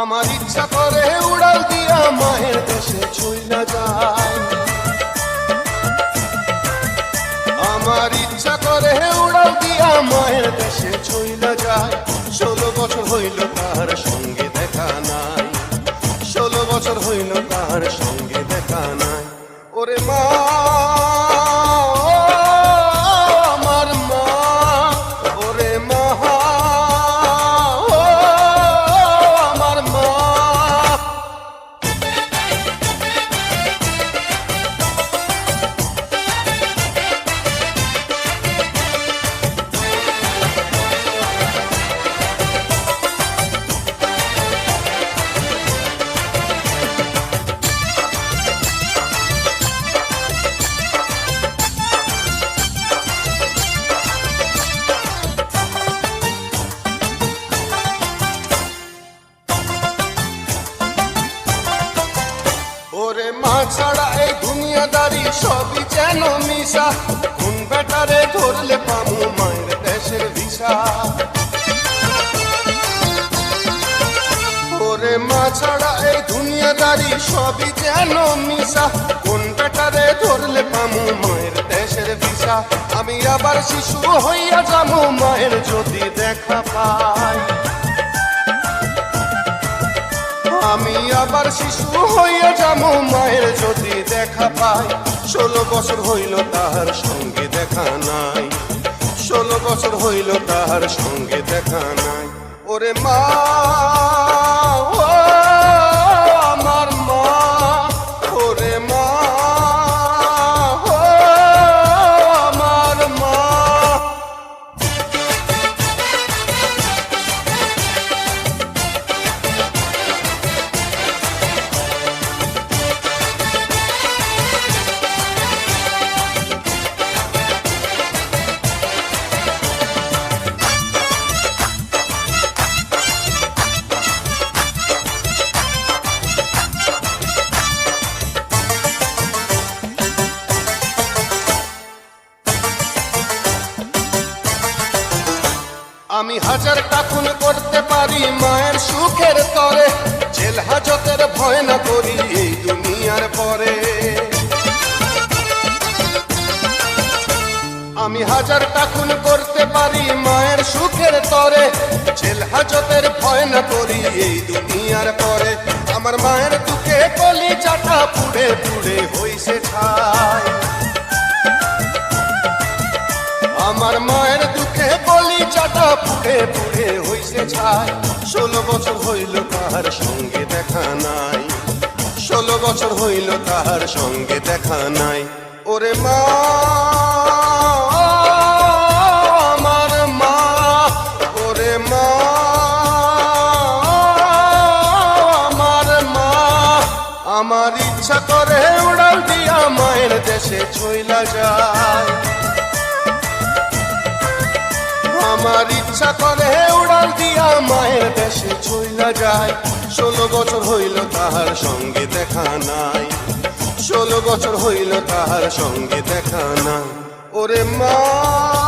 আমার ইচ্ছা করে উড়াল দিয়া মায়ের দেশে ছুই না যায়। আমার ইচ্ছা করে উড়াল দিয়া মায়ের দেশে ছুই না যায়। ষোলো বছর হইল তার সঙ্গে দেখা নাই। ষোলো বছর হইল তার সঙ্গে দেখা নাই। ওরে মা দুনিয়াদারি সবই যেন মিশা। কোন বেটারে ধরলে পামু মায়ের দেশের ভিসা। ওরে মা ছাড়া এই দুনিয়াদারি সবই যেন মিশা। কোন বেটারে ধরলে পামু মায়ের দেশের ভিসা। আমি আবার শিশু হইয়া যাব মায়ের যদি দেখা পাই। আমি আবার শিশু হইয়া যাব যদি দেখা পায় ষোলো বছর হইল তাহার সঙ্গে দেখা নাই। ষোলো বছর হইল তাহার সঙ্গে দেখা নাই। ওরে মা আমি হাজার টাকুন করতে পারি মায়ের সুখের তরে। জেল হাজতের ভয় না করি এই দুনিয়ার পরে। আমি হাজার টাকুন করতে পারি মায়ের সুখের তরে। জেল হাজতের ভয় না করি এই দুনিয়ার পরে। আমার মায়ের দুঃখে কলি চাটা পুড়ে পুড়ে হইছে ছাই পুড়ে পুড়ে হইছে ছাই। ষোলো বছর হইল তাহার সঙ্গে দেখা নাই। ষোলো বছর হইল তাহার সঙ্গে দেখা নাই। ওরে মা, আমার ইচ্ছা করে উড়াল দিয়া মায়ের দেশে ছইলা যায়। আমার ইচ্ছা করে উড়াল দিয়া মায়ের দেশে ছইলা যায়। ষোলো বছর হইল তাহার সঙ্গে দেখা নাই। ষোলো বছর হইল তাহার সঙ্গে দেখা নাই। ওরে মা!